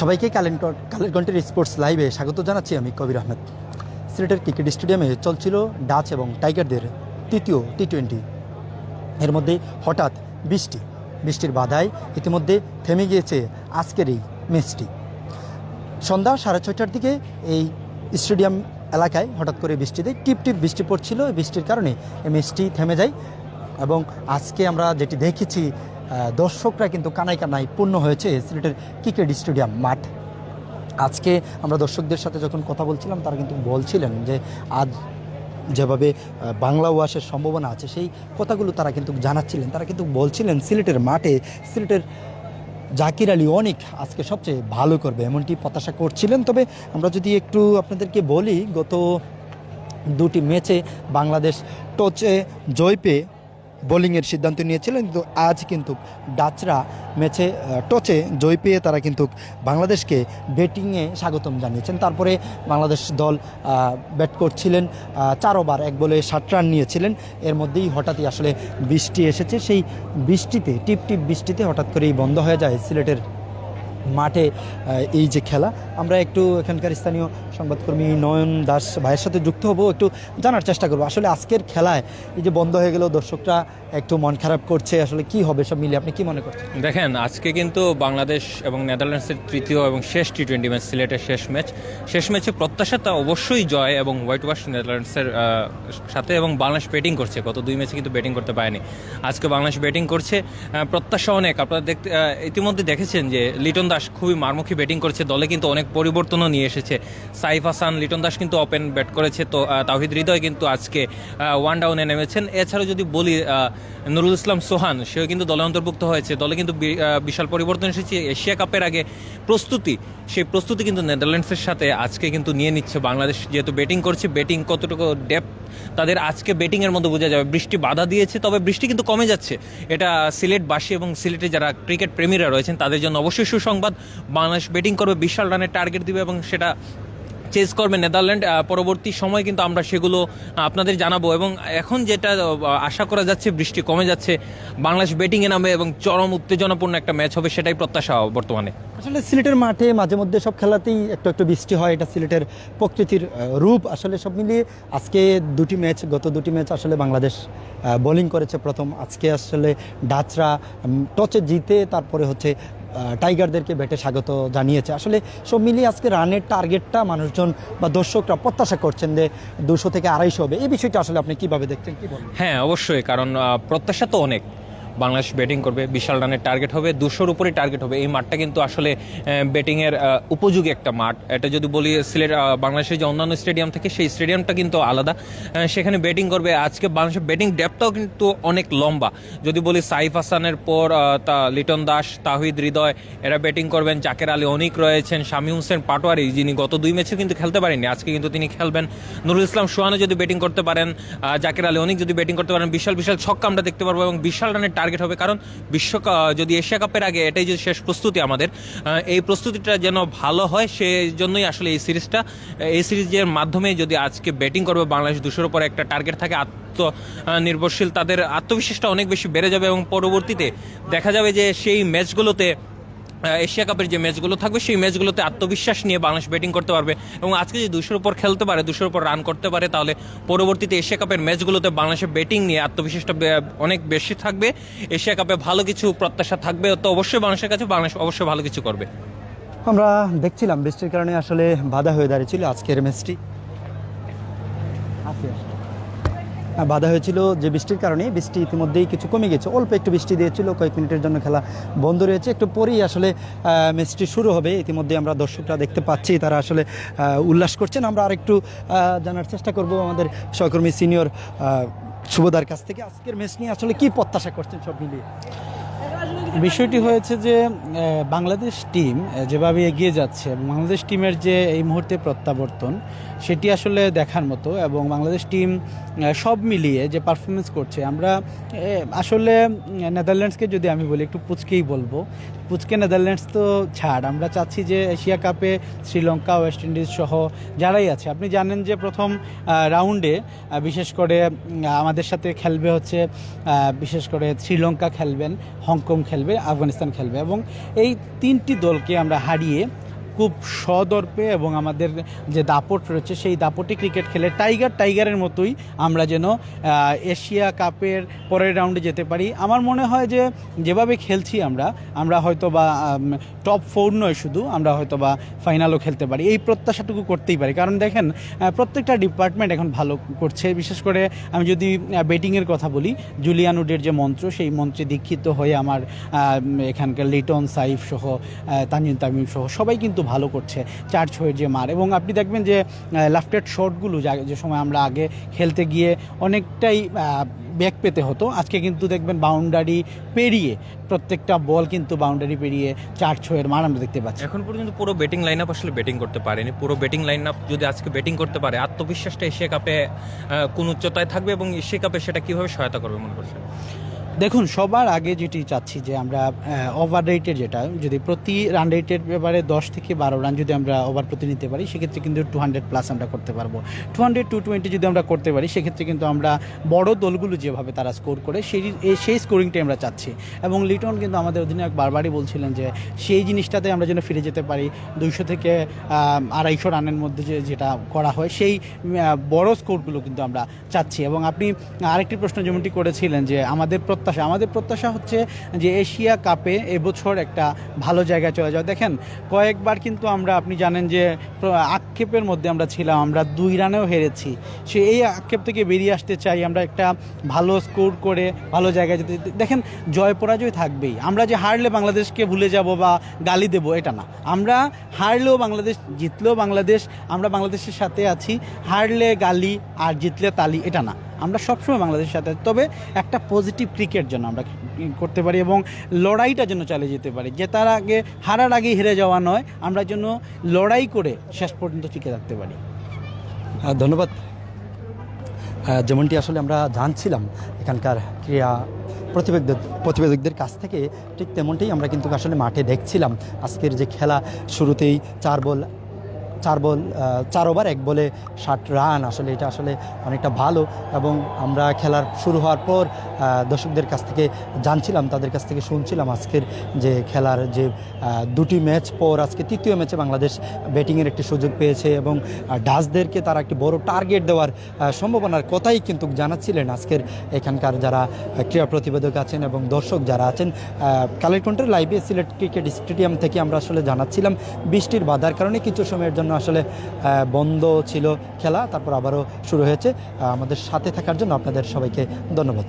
সবাইকে কালেন্ট কালেরগঞ্জের স্পোর্টস লাইভে স্বাগত জানাচ্ছি আমি কবির আহমেদ। সিলেটের ক্রিকেট স্টেডিয়ামে চলছিল ডাচ এবং টাইগারদের তৃতীয় টি টোয়েন্টি এর মধ্যে হঠাৎ বৃষ্টি, বৃষ্টির বাধায় ইতিমধ্যে থেমে গিয়েছে আজকের এই ম্যাচটি। সন্ধ্যা সাড়ে ছয়টার দিকে এই স্টেডিয়াম এলাকায় হঠাৎ করে বৃষ্টিতে টিপ টিপ বৃষ্টি পড়ছিল। বৃষ্টির কারণে এই ম্যাচটি থেমে যায় এবং আজকে আমরা যেটি দেখেছি দর্শকরা কিন্তু কানায় কানায় পূর্ণ হয়েছে সিলেটের ক্রিকেট স্টেডিয়াম মাঠ। আজকে আমরা দর্শকদের সাথে যখন কথা বলছিলাম, তারা কিন্তু বলছিলেন যে আজ যেভাবে বাংলা ওয়াশের সম্ভাবনা আছে, সেই কথাগুলো তারা কিন্তু জানাচ্ছিলেন। তারা কিন্তু বলছিলেন সিলেটের মাঠে সিলেটের জাকির আলী অনেক আজকে সবচেয়ে ভালো করবে, এমনটি প্রত্যাশা করছিলেন। তবে আমরা যদি একটু আপনাদেরকে বলি, গত দুটি ম্যাচে বাংলাদেশ টচে জয় পেয়ে বোলিংয়ের সিদ্ধান্ত নিয়েছিলেন, কিন্তু আজ কিন্তু ডাচরা ম্যাচে টচে জয় পেয়ে তারা কিন্তু বাংলাদেশকে ব্যাটিংয়ে স্বাগতম জানিয়েছেন। তারপরে বাংলাদেশ দল ব্যাট করছিলেন চার ওভার, এক বলে ষাট রান নিয়েছিলেন। এর মধ্যেই হঠাৎই আসলে বৃষ্টি এসেছে। সেই বৃষ্টিতে টিপ টিপ বৃষ্টিতে হঠাৎ করেই বন্ধ হয়ে যায় সিলেটের মাঠে এই যে খেলা। আমরা একটু এখানকার স্থানীয় সংবাদকর্মী নয়ন দাস ভাইয়ের সাথে যুক্ত হব, একটু জানার চেষ্টা করব। আসলে আজকের খেলায় এই যে বন্ধ হয়ে গেল দর্শকরা একটু মন খারাপ করছে। আসলে কি হবে সব মিলে আপনি কি মনে করছেন? দেখেন, আজকে কিন্তু বাংলাদেশ এবং নেদারল্যান্ডসের তৃতীয় এবং শেষ টি টোয়েন্টি ম্যাচ, সিলেটের শেষ ম্যাচ। শেষ ম্যাচে প্রত্যাশা তা অবশ্যই জয় এবং হোয়াইট ওয়াশ নেদারল্যান্ডসের সাথে এবং বাংলাদেশ ব্যাটিং করছে। গত দুই ম্যাচে কিন্তু ব্যাটিং করতে পারেনি। আজকে বাংলাদেশ ব্যাটিং করছে। প্রত্যাশা অনেক। আপনারা দেখতে ইতিমধ্যে দেখেছেন যে লিটন দাস খুবই মারমুখী ব্যাটিং করছে দলে কিন্তু অনেক পরিবর্তনও নিয়ে এসেছে। সাইফ হাসান লিটন দাস কিন্তু ওপেন ব্যাট করেছে তো আহ, তাওহিদ হৃদয় কিন্তু আজকে ওয়ান ডাউনে নেমেছেন। এছাড়াও যদি বলি নুরুল ইসলাম সোহান সেও কিন্তু দলে অন্তর্ভুক্ত হয়েছে দলে কিন্তু বিশাল পরিবর্তন এসেছে। এশিয়া কাপের আগে প্রস্তুতি সেই প্রস্তুতি কিন্তু নেদারল্যান্ডসের সাথে আজকে কিন্তু নিয়ে নিচ্ছে। বাংলাদেশ যেহেতু ব্যাটিং করছে ব্যাটিং কতটুকু ডেপ তাদের আজকে ব্যাটিংয়ের মধ্যে বোঝা যাবে। বৃষ্টি বাধা দিয়েছে তবে বৃষ্টি কিন্তু কমে যাচ্ছে। এটা সিলেটবাসী এবং সিলেটে যারা ক্রিকেট প্রেমীরা রয়েছেন তাদের জন্য অবশ্যই সুসংবাদ। বাংলাদেশ ব্যাটিং করবে, বিশাল রানের টার্গেট দিবে এবং সেটা চেস করবে নেদারল্যান্ড। পরবর্তী সময় কিন্তু আমরা সেগুলো আপনাদের জানাব। এবং এখন যেটা আশা করা যাচ্ছে, বৃষ্টি কমে যাচ্ছে, বাংলাদেশ ব্যাটিংয়ে নামে এবং চরম উত্তেজনাপূর্ণ একটা ম্যাচ হবে, সেটাই প্রত্যাশা বর্তমানে। আসলে সিলেটের মাঠে মাঝে মধ্যে সব খেলাতেই একটু একটু বৃষ্টি হয়, এটা সিলেটের প্রকৃতির রূপ। আসলে সব মিলিয়ে আজকে দুটি ম্যাচ গত দুটি ম্যাচ আসলে বাংলাদেশ বোলিং করেছে প্রথম। আজকে আসলে ডাচরা টচে জিতে, তারপরে হচ্ছে টাইগারদেরকে ব্যাটে স্বাগত জানিয়েছে। আসলে সব মিলিয়ে আজকে রানের টার্গেটটা মানুষজন বা দর্শকরা প্রত্যাশা করছেন যে দুশো থেকে আড়াইশো হবে। এই বিষয়টা আসলে আপনি কীভাবে দেখছেন, কি বলেন হ্যাঁ অবশ্যই, কারণ প্রত্যাশা তো অনেক। বাংলাদেশ ব্যাটিং করবে, বিশাল রানের টার্গেট হবে, দুশোর উপরে টার্গেট হবে। এই মাঠটা কিন্তু আসলে ব্যাটিংয়ের উপযোগী একটা মাঠ। এটা যদি বলি, সিলেট বাংলাদেশের যে অন্যান্য স্টেডিয়াম থেকে, সেই স্টেডিয়ামটা কিন্তু আলাদা। সেখানে ব্যাটিং করবে। আজকে বাংলাদেশের ব্যাটিং ডেপটাও কিন্তু অনেক লম্বা। যদি বলি, সাইফ হাসানের পর তা লিটন দাস, তাহিদ হৃদয়, এরা ব্যাটিং করবেন। জাকের আলী অনিক রয়েছেন শামী হোসেন পাটোয়ারি, যিনি গত দুই ম্যাচে কিন্তু খেলতে পারেননি, আজকে কিন্তু তিনি খেলবেন। নুরুল ইসলাম সোহানও যদি ব্যাটিং করতে পারেন জাকের আলী অনিক যদি ব্যাটিং করতে পারেন, বিশাল বিশাল ছক্কা আমরা দেখতে পারব এবং বিশাল রানের টার্গেট হবে। কারণ বিশ্বকাপ যদি এশিয়া কাপের আগে এটাই যে শেষ প্রস্তুতি আমাদের এই প্রস্তুতিটা যেন ভালো হয় সেই জন্যই আসলে এই সিরিজটা, এই সিরিজের মাধ্যমে যদি আজকে ব্যাটিং করবে বাংলাদেশ, দুশোর উপর একটা টার্গেট থাকে আত্মনির্ভরশীল নির্ভরশীল, তাদের আত্মবিশ্বাসটা অনেক বেশি বেড়ে যাবে এবং পরবর্তীতে দেখা যাবে যে সেই ম্যাচগুলোতে এশিয়া কাপের যে ম্যাচগুলো থাকবে সেই ম্যাচগুলোতে আত্মবিশ্বাস নিয়ে বাংলাদেশ ব্যাটিং করতে পারবে এবং আজকে যদি দুশোর উপর খেলতে পারে দুশোর উপর রান করতে পারে তাহলে পরবর্তীতে এশিয়া কাপের ম্যাচগুলোতে বাংলাদেশের ব্যাটিং নিয়ে আত্মবিশ্বাসটা অনেক বেশি থাকবে। এশিয়া কাপে ভালো কিছু প্রত্যাশা থাকবে তো অবশ্যই বাংলাদেশের কাছে বাংলাদেশ অবশ্যই ভালো কিছু করবে। আমরা দেখছিলাম বৃষ্টির কারণে আসলে বাধা হয়ে দাঁড়িয়েছিল আজকের ম্যাচটি। হ্যাঁ, বাধা হয়েছিল যে বৃষ্টির কারণে। বৃষ্টি ইতিমধ্যেই কিছু কমে গেছে। অল্প একটু বৃষ্টি দিয়েছিল, কয়েক মিনিটের জন্য খেলা বন্ধ রয়েছে। একটু পরেই আসলে ম্যাচটি শুরু হবে। ইতিমধ্যে আমরা দর্শকরা দেখতে পাচ্ছি, তারা আসলে উল্লাস করছেন। আমরা আরেকটু জানার চেষ্টা করব আমাদের সহকর্মী সিনিয়র শুভদার কাছ থেকে। আজকের ম্যাচ নিয়ে আসলে কি প্রত্যাশা করছেন সব মিলিয়ে? বিষয়টি হয়েছে যে বাংলাদেশ টিম যেভাবে এগিয়ে যাচ্ছে, এবং বাংলাদেশ টিমের যে এই মুহূর্তে প্রত্যাবর্তন, সেটি আসলে দেখার মতো, এবং বাংলাদেশ টিম সব মিলিয়ে যে পারফরমেন্স করছে, আমরা আসলে, নেদারল্যান্ডসকে যদি আমি বলি, একটু পুচকেই বলব। পুচকে নেদারল্যান্ডস তো ছাড়, আমরা চাচ্ছি যে এশিয়া কাপে শ্রীলঙ্কা, ওয়েস্ট ইন্ডিজ সহ যারাই আছে, আপনি জানেন যে প্রথম রাউন্ডে বিশেষ করে আমাদের সাথে খেলবে হচ্ছে বিশেষ করে শ্রীলঙ্কা খেলবেন হংকং খেলবে আফগানিস্তান খেলবে এবং এই তিনটি দলকে আমরা হারিয়ে খুব সদর্পে এবং আমাদের যে দাপট রয়েছে, সেই দাপটে ক্রিকেট খেলে টাইগার, টাইগারের মতোই আমরা যেন এশিয়া কাপের পরের রাউন্ডে যেতে পারি। আমার মনে হয় যে, যেভাবে খেলছি আমরা আমরা হয়তো বা টপ ফোর নয় শুধু, আমরা হয়তো বা ফাইনালও খেলতে পারি। এই প্রত্যাশাটুকু করতেই পারি। কারণ দেখেন প্রত্যেকটা ডিপার্টমেন্ট এখন ভালো করছে। বিশেষ করে আমি যদি ব্যাটিংয়ের কথা বলি, জুলিয়ান উডের যে মন্ত্র, সেই মন্ত্রে দীক্ষিত হয়ে আমার এখানকার লিটন সাইফ সহ তানজিন তামিম সহ সবাই কিন্তু ভালো করছে চার ছয়ের যে মার। এবং আপনি দেখবেন যে লাফটেড শটগুলো যা- সময় আমরা আগে খেলতে গিয়ে অনেকটাই ব্যাক পেতে হতো, আজকে কিন্তু দেখবেন বাউন্ডারি পেরিয়ে, প্রত্যেকটা বল কিন্তু বাউন্ডারি পেরিয়ে চার ছয়ের মার আমরা দেখতে পাচ্ছি। এখন পর্যন্ত পুরো ব্যাটিং লাইন আপ আসলে ব্যাটিং করতে পারেনি। পুরো ব্যাটিং লাইন আপ যদি আজকে ব্যাটিং করতে পারে, আত্মবিশ্বাসটা এশিয়া কাপে কোন উচ্চতায় থাকবে এবং এশিয়া কাপে সেটা কীভাবে সহায়তা করবে মনে করছেন? দেখুন, সবার আগে যেটি চাচ্ছি যে আমরা ওভার রেটের যেটা, যদি প্রতি রান রেটের ব্যাপারে দশ থেকে বারো রান যদি আমরা ওভার প্রতি নিতে পারি, সেক্ষেত্রে কিন্তু টু হান্ড্রেড প্লাস আমরা করতে পারব। টু হান্ড্রেড টু টোয়েন্টি যদি আমরা করতে পারি, সেক্ষেত্রে কিন্তু আমরা বড় দলগুলো যেভাবে তারা স্কোর করে, সেই সেই স্কোরিংটাই আমরা চাচ্ছি। এবং লিটন কিন্তু আমাদের অধিনায়ক বারবারই বলছিলেন যে সেই জিনিসটাতে আমরা যেন ফিরে যেতে পারি, দুইশো থেকে আড়াইশো রানের মধ্যে যে, যেটা করা হয়, সেই বড় স্কোরগুলো কিন্তু আমরা চাচ্ছি। এবং আপনি আরেকটি প্রশ্ন যেমনটি করেছিলেন যে আমাদের প্রত্যাশা। আমাদের প্রত্যাশা হচ্ছে যে এশিয়া কাপে এবছর একটা ভালো জায়গায় চলে যাওয়া। দেখেন, কয়েকবার কিন্তু আমরা, আপনি জানেন যে আক্ষেপের মধ্যে আমরা ছিলাম, আমরা দুই রানেও হেরেছি। সে এই আক্ষেপ থেকে বেরিয়ে আসতে চাই, আমরা একটা ভালো স্কোর করে ভালো জায়গায় যেতে দেখেন, জয় পরাজয় থাকবেই। আমরা যে হারলে বাংলাদেশকে ভুলে যাব বা গালি দেব, এটা না। আমরা হারলেও বাংলাদেশ, জিতলেও বাংলাদেশ, আমরা বাংলাদেশের সাথে আছি। হারলে গালি আর জিতলে তালি, এটা না। আমরা সবসময় বাংলাদেশের সাথে, তবে একটা পজিটিভ ক্রিকেট যেন আমরা করতে পারি এবং লড়াইটা যেন চালিয়ে যেতে পারি। যে তার আগে, হারার আগে হেরে যাওয়া নয়, আমরা যেন লড়াই করে শেষ পর্যন্ত টিকে থাকতে পারি। ধন্যবাদ। যেমনটি আসলে আমরা জানছিলাম, এখানকার ক্রীড়া প্রতিবেদক প্রতিবেদকদের কাছ থেকে ঠিক তেমনটাই আমরা কিন্তু আসলে মাঠে দেখছিলাম। আজকের যে খেলা, শুরুতেই চার বল চার বল চার ওভার, এক বলে ষাট রান। আসলে এটা আসলে অনেকটা ভালো এবং আমরা খেলার শুরু হওয়ার পর দর্শকদের কাছ থেকে জানছিলাম, তাদের কাছ থেকে শুনছিলাম আজকের যে খেলার যে দুটি ম্যাচ পর আজকে তৃতীয় ম্যাচে বাংলাদেশ ব্যাটিংয়ের একটি সুযোগ পেয়েছে এবং ডাচদেরকে তারা একটি বড় টার্গেট দেওয়ার সম্ভাবনার কথাই কিন্তু জানাচ্ছিলেন আজকের এখানকার যারা ক্রীড়া প্রতিবেদক আছেন এবং দর্শক যারা আছেন। কালেকন্টের লাইভে সিলেট ক্রিকেট স্টেডিয়াম থেকে আমরা আসলে জানাচ্ছিলাম, বৃষ্টির বাধার কারণে কিছু সময়ের জন্য আসলে বন্ধ ছিল খেলা, তারপর আবারও শুরু হয়েছে। আমাদের সাথে থাকার জন্য আপনাদের সবাইকে ধন্যবাদ।